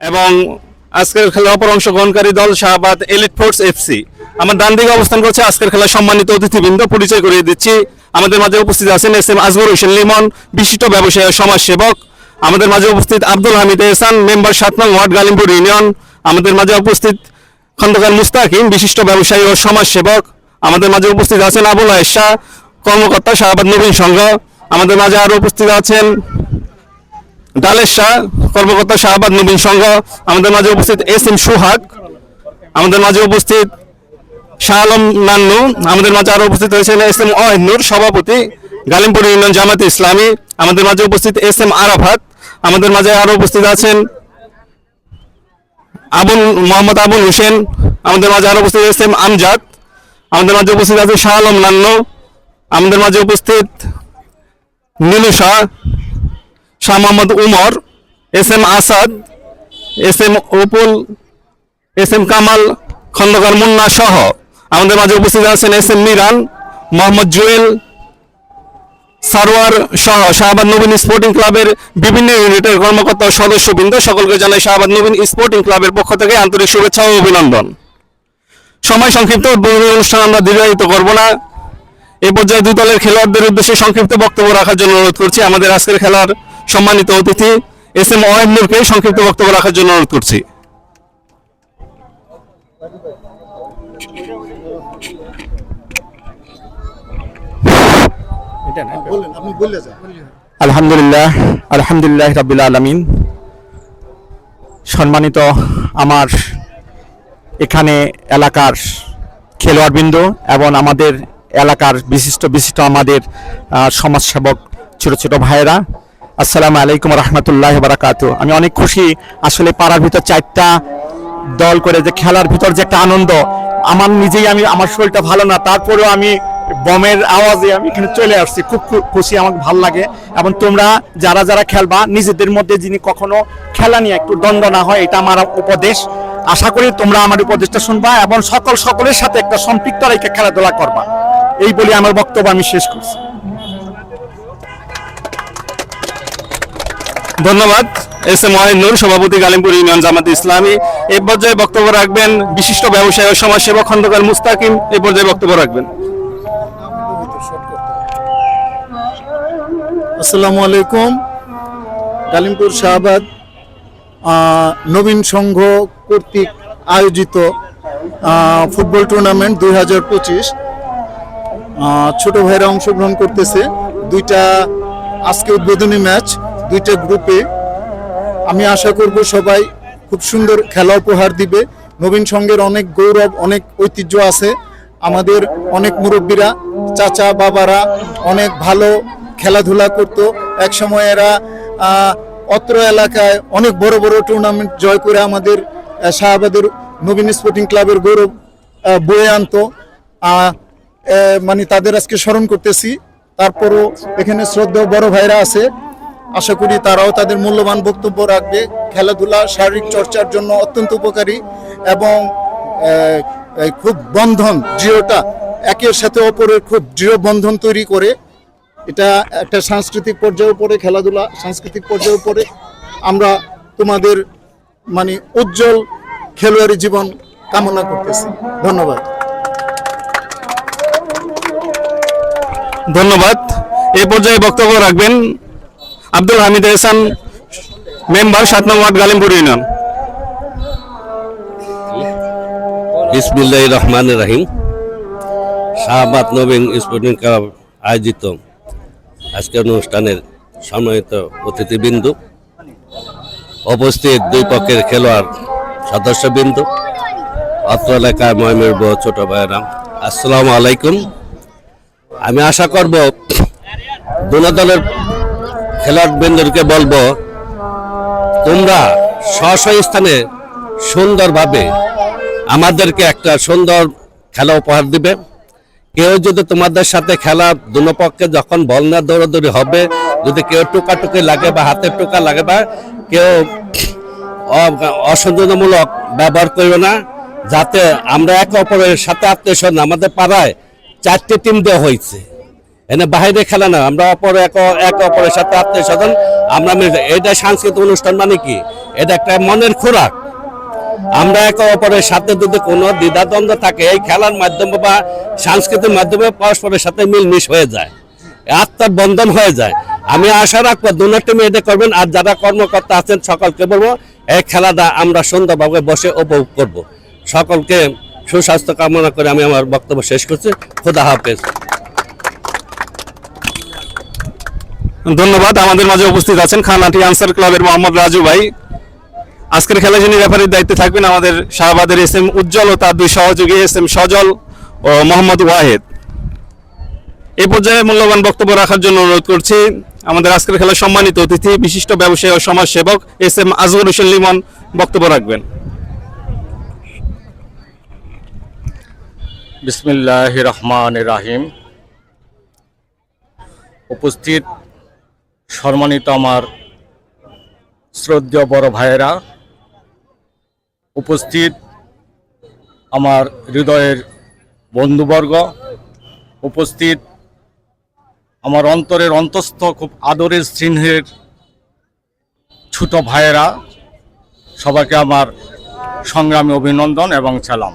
এবং আজকের খেলার অপর অংশগ্রহণকারী দল শাহবাদ এলিট ফোর্স এফসি আমার ডান দিকে অবস্থান করছে আজকের খেলার সম্মানিত অতিথিবৃন্দ, পরিচয় করিয়ে দিচ্ছি। আমাদের মাঝে উপস্থিত আছেন এস এম আজগর হোসেন লিমন, বিশিষ্ট ব্যবসায়ী সমাজসেবক। আমাদের মাঝে উপস্থিত আব্দুল হামিদ এহসান, মেম্বার সাত নং ওয়ার্ড, গালিমপুর ইউনিয়ন। আমাদের মাঝে উপস্থিত খন্দকার মুস্তাকিম, বিশিষ্ট ব্যবসায়ী ও সমাজসেবক। আমাদের মাঝে উপস্থিত আছেন আবুল আয়েশা, কর্মকর্তা শাহবাদ নবীন সংঘ। আমাদের মাঝে আরও উপস্থিত আছেন ডালের শাহ, কর্মকর্তা শাহবাদ নবীন সংঘ, আমাদের মাঝে উপস্থিত এস এম সুহাগ, আমাদের মাঝে উপস্থিত শাহ আলম নান্নু, আমাদের মাঝে আরও উপস্থিত হয়েছেন এস এম অহিনুর সভাপতি, গালিমপুর ইউনিয়ন জামাতে ইসলামী, আমাদের মাঝে উপস্থিত এস এম আরাফাত, আমাদের মাঝে আরও উপস্থিত আছেন আবুল, মোহাম্মদ আবুল হোসেন, আমাদের মাঝে আরও উপস্থিত এস এম আমজাদ, আমাদের মাঝে উপস্থিত আছে শাহ আলম নান্নু, আমাদের মাঝে উপস্থিত Nilu Shah Shah Mohammad Umar, S M Asad, S M Apul, S M Kamal, Khandakar Munna সহ আমাদের মাঝে উপস্থিত আছেন এস এম মিরান, মোহাম্মদ জুয়েল সারোয়ার সহ শাহবাদ নবীন স্পোর্টিং ক্লাবের বিভিন্ন ইউনিটের কর্মকর্তা সদস্যবৃন্দ, সকলকে জানাই শাহবাদ নবীন স্পোর্টিং ক্লাবের পক্ষ থেকে আন্তরিক শুভেচ্ছা ও অভিনন্দন। সময় সংক্ষিপ্ত অনুষ্ঠান আমরা দীর্ঘায়িত করব না। এ পর্যায়ে দুই দলের খেলোয়াড়দের উদ্দেশ্যে সংক্ষিপ্ত বক্তব্য রাখার জন্য অনুরোধ করছি। আমাদের আজকের খেলার সম্মানিত অতিথি এস এম ওয়াহিদুরকে সংক্ষিপ্ত বক্তব্য রাখার জন্য অনুরোধ করছি। আলহামদুলিল্লাহ আলহামদুলিল্লাহ রাবিল আলমিন। সম্মানিত আমার এখানে এলাকার খেলোয়াড়বৃন্দ এবং আমাদের এলাকার বিশিষ্ট বিশিষ্ট আমাদের সমাজসেবক ছোট ছোট ভাইয়েরা আসসালামু আলাইকুম রহমতুল্লাহ বারাকাত আমি অনেক খুশি। আসলে পাড়ার ভিতর চারটা দল করে যে খেলার ভিতর যে একটা আনন্দ, আমার নিজেই আমি, আমার শরীরটা ভালো না, তারপরেও আমি বমের আওয়াজে আমি এখানে চলে আসছি। খুব খুশি, আমাকে ভালো লাগে। এবং তোমরা যারা যারা খেলবা, নিজেদের মধ্যে যিনি কখনো খেলা নিয়ে একটু দ্বন্দ্ব না হয়, এটা আমার উপদেশ। আশা করি তোমরা আমার উপদেশটা শুনবা এবং সকল সকলের সাথে একটা সম্পৃক্ত রেখে খেলাধুলা করবা। এই বলে আমার বক্তব্য আমি শেষ করছি। ধন্যবাদ। এস এম ওয়াহিনুর, সভাপতি গালিমপুর ইউনিয়ন জামাত ইসলামী। এই পর্যায়ে বক্তব্য রাখবেন বিশিষ্ট ব্যবসায়ী ও সমাজসেবক খন্দকার মুস্তাকিম। এই পর্যায়ে বক্তব্য রাখবেন। আসসালামু আলাইকুম। কালিমপুর শাহবাদ নবীন সংঘ কর্তৃক আয়োজিত ফুটবল টুর্নামেন্ট দুই হাজার পঁচিশ। ছোটো ভাইরা অংশগ্রহণ করতেছে। দুইটা আজকে উদ্বোধনী ম্যাচ। দুইটা গ্রুপে আমি আশা করব সবাই খুব সুন্দর খেলা উপহার দিবে। নবীন সংঘের অনেক গৌরব, অনেক ঐতিহ্য আছে। আমাদের অনেক মুরব্বীরা, চাচা, বাবারা অনেক ভালো খেলাধুলা করতো। একসময় এরা অত্র এলাকায় অনেক বড় বড় টুর্নামেন্ট জয় করে আমাদের শাহবাদের নবীন স্পোর্টিং ক্লাবের গৌরব বয়ে আনতো। মানে তাদের আজকে স্মরণ করতেছি। তারপরও এখানে শ্রদ্ধেয় বড় ভাইরা আছে। আশা করি তারাও তাদের মূল্যবান বক্তব্য রাখবে। খেলাধুলা, শারীরিক চর্চার জন্য অত্যন্ত উপকারী এবং খুব বন্ধন, দৃঢ়তা, একের সাথে অপরের খুব দৃঢ় বন্ধন তৈরি করে। এটা একটা সাংস্কৃতিক পর্যায়ের উপরে, খেলাধুলা সাংস্কৃতিক পর্যায়ের উপরে। আমরা তোমাদের মানে উজ্জ্বল খেলোয়াড়ি জীবন কামনা করতেছি। ধন্যবাদ। ধন্যবাদ। এই পর্যায়ে বক্তব্য রাখবেন আব্দুল হামিদ এহসান, মেম্বার সাত নম্বর ওয়ার্ড, গালিমপুর ইউনিয়ন। বিসমিল্লাহ রহমান রাহিম। শাহবাদ নবীন স্পোর্টিং ক্লাব আয়োজিত আজকের অনুষ্ঠানের সম্মানিত অতিথিবৃন্দ, উপস্থিত দুই পক্ষের খেলোয়াড় সদস্যবৃন্দ, অত্র এলাকার ময়মের বউ ছোট ভাইয়েরা, আসসালামু আলাইকুম। আমি আশা করব দোনো দলের খেলোয়াড়বৃন্দকে বলব, তোমরা স্ব স্থানে সুন্দরভাবে আমাদেরকে একটা সুন্দর খেলা উপহার দিবে। কেউ যদি তোমাদের সাথে খেলা দুনো পক্ষে যখন বল না দৌড়াদৌড়ি হবে, যদি কেউ টোকাটুকি লাগে বা হাতের টোকা লাগে বা কেউ অ- অসংযোজনমূলক ব্যবহার করবে না, যাতে আমরা একে অপরের সাথে আত্মীয় আমাদের পাড়ায় চারটে টিম দেওয়া হয়েছে। এনে বাইরে খেলা না। আমরা অপর এক এক অপরের সাথে আত্মীয় স্বজন আমরা এটা সাংস্কৃতিক অনুষ্ঠান মানে কি? এটা একটা মনের খোরাক। আমরা একে অপরের সাথে যদি কোনো দ্বিধাদ্বন্দ্ব থাকে, এই খেলার মাধ্যমে বা সাংস্কৃতিক মাধ্যমে পরস্পরের সাথে মিলমিশ হয়ে যায়। আত্মার বন্ধন হয়ে যায়। আমি আশা রাখব দুনো টিমে এটা করবেন, আর যারা কর্মকর্তা আছেন, সকলকে বলব, এই খেলাটা আমরা সুন্দরভাবে বসে উপভোগ করব। সকলকে সুস্বাস্থ্য কামনা করে আমি আমার বক্তব্য শেষ করছি। খোদা হাফেজ। ধন্যবাদ, আমাদের মাঝে উপস্থিত আছেন খানাটি আনসার ক্লাবের মোহাম্মদ রাজু ভাই। আজকের খেলা যিনি রেফারির দায়িত্বে থাকবেন আমাদের শাহবাদের এস এম উজ্জ্বল ও তার দুই সহযোগী এস এম সজল ও মোহাম্মদ ওয়াহেদ। এই পর্যায়ে মূল্যবান বক্তব্য রাখার জন্য অনুরোধ করছি, আমাদের আজকের খেলার সম্মানিত অতিথি, বিশিষ্ট ব্যবসায়ী ও সমাজসেবক এস এম আজগর হোসেন লিমন বক্তব্য রাখবেন। বিসমিল্লাহ রহমান রাহিম। উপস্থিত সম্মানিত আমার শ্রদ্ধেয় বড় ভাইয়েরা, উপস্থিত আমার হৃদয়ের বন্ধুবর্গ, উপস্থিত আমার অন্তরের অন্তস্থ খুব আদরের স্নেহের ছোট ভাইয়েরা, সবাইকে আমার সংগ্রামী অভিনন্দন এবং সালাম।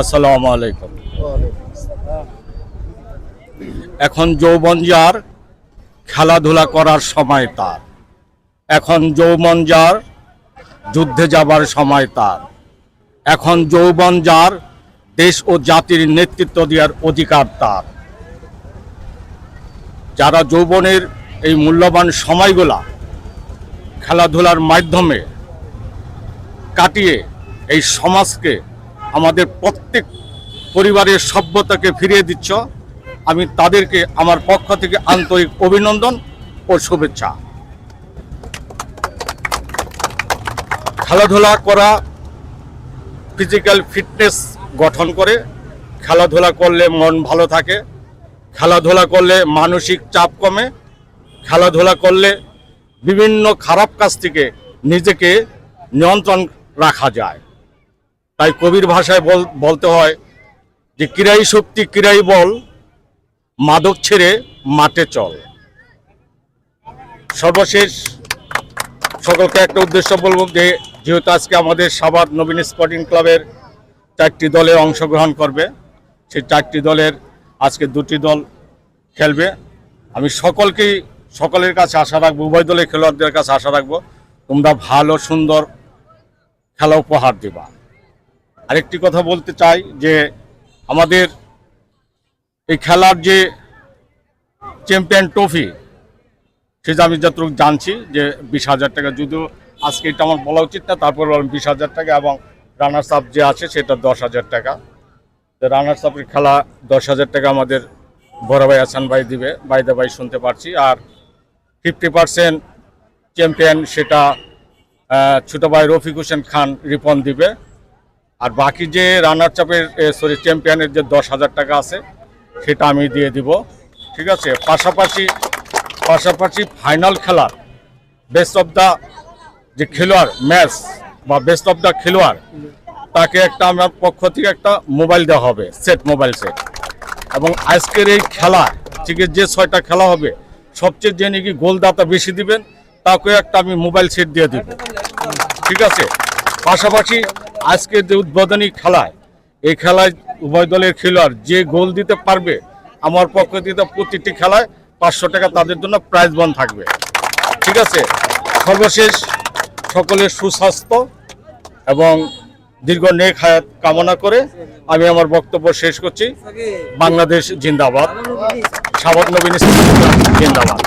আসসালামু আলাইকুম। এখন যৌবন যার খেলাধুলা করার সময় তার। এখন যৌবন যার, যুদ্ধে যাবার সময় তার। এখন যৌবন যার, দেশ ও জাতির নেতৃত্ব দেওয়ার অধিকার তার। যারা যৌবনের এই মূল্যবান সময়গুলা খেলাধুলার মাধ্যমে কাটিয়ে এই সমাজকে, আমাদের প্রত্যেক পরিবারের সভ্যতাকে ফিরিয়ে দিচ্ছ আমি তাদেরকে আমার পক্ষ থেকে আন্তরিক অভিনন্দন ও শুভেচ্ছা। খেলাধুলা করা ফিজিক্যাল ফিটনেস গঠন করে খেলাধুলা করলে মন ভালো থাকে, খেলাধুলা করলে মানসিক চাপ কমে, খেলাধুলা করলে বিভিন্ন খারাপ কাজ থেকে নিজেকে নিয়ন্ত্রণ রাখা যায়। তাই কবির ভাষায় বল- বলতে হয় যে ক্রীড়াই শক্তি ক্রীড়াই বল মাদক ছেড়ে মাঠে চল। সর্বশেষ সকলকে একটা উদ্দেশ্য বলব যে, যেহেতু আজকে আমাদের সাবাদ নবীন স্পোর্টিং ক্লাবের চারটি দলে অংশগ্রহণ করবে, সেই চারটি দলের আজকে দুটি দল খেলবে। আমি সকলকেই, সকলের কাছে আশা রাখব, উভয় দলের খেলোয়াড়দের কাছে আশা রাখব, তোমরা ভালো, সুন্দর খেলা উপহার দেবা। আরেকটি কথা বলতে চাই যে, আমাদের এই খেলার যে চ্যাম্পিয়ন ট্রফি, সেটা আমি যতটুকু জানছি যে বিশ হাজার টাকা যদিও আজকে এটা আমার বলা উচিত না তারপর বললাম বিশ হাজার টাকা এবং রানার্স আপ যে আছে সেটা দশ হাজার টাকা। তো রানার্স আপের খেলা দশ হাজার টাকা আমাদের বড় ভাই আসান ভাই দিবে বাইদা ভাই শুনতে পারছি। আর ফিফটি পার্সেন্ট চ্যাম্পিয়ন সেটা ছোটো ভাই রফিক হোসেন খান রিপন দিবে। আর বাকি যে রানার চাপের সরি চ্যাম্পিয়নের যে দশ হাজার টাকা আছে সেটা আমি দিয়ে দিব। ঠিক আছে? পাশাপাশি পাশাপাশি ফাইনাল খেলার বেস্ট অফ দ্য যে খেলোয়াড় ম্যাচ বা বেস্ট অফ দ্য খেলোয়াড়, তাকে একটা আমার পক্ষ থেকে একটা মোবাইল দেওয়া হবে সেট মোবাইল সেট এবং আজকের এই খেলা থেকে যে ছয়টা খেলা হবে, সবচেয়ে যে নাকি গোলদাতা বেশি দিবেন, তাকে একটা আমি মোবাইল সেট দিয়ে দিব। ঠিক আছে? পাশাপাশি আজকে যে উদ্বোধনী খেলায়, এই খেলায় উভয় দলের খেলোয়াড় যে গোল দিতে পারবে, আমার পক্ষ থেকে প্রতিটি খেলায় পাঁচশো টাকা তাদের জন্য প্রাইজ বন থাকবে। ঠিক আছে? সর্বশেষ, সকলের সুস্বাস্থ্য এবং দীর্ঘ নেক হায়াত কামনা করে আমি আমার বক্তব্য শেষ করছি। বাংলাদেশ জিন্দাবাদ। সাবাদ নবীন জিন্দাবাদ।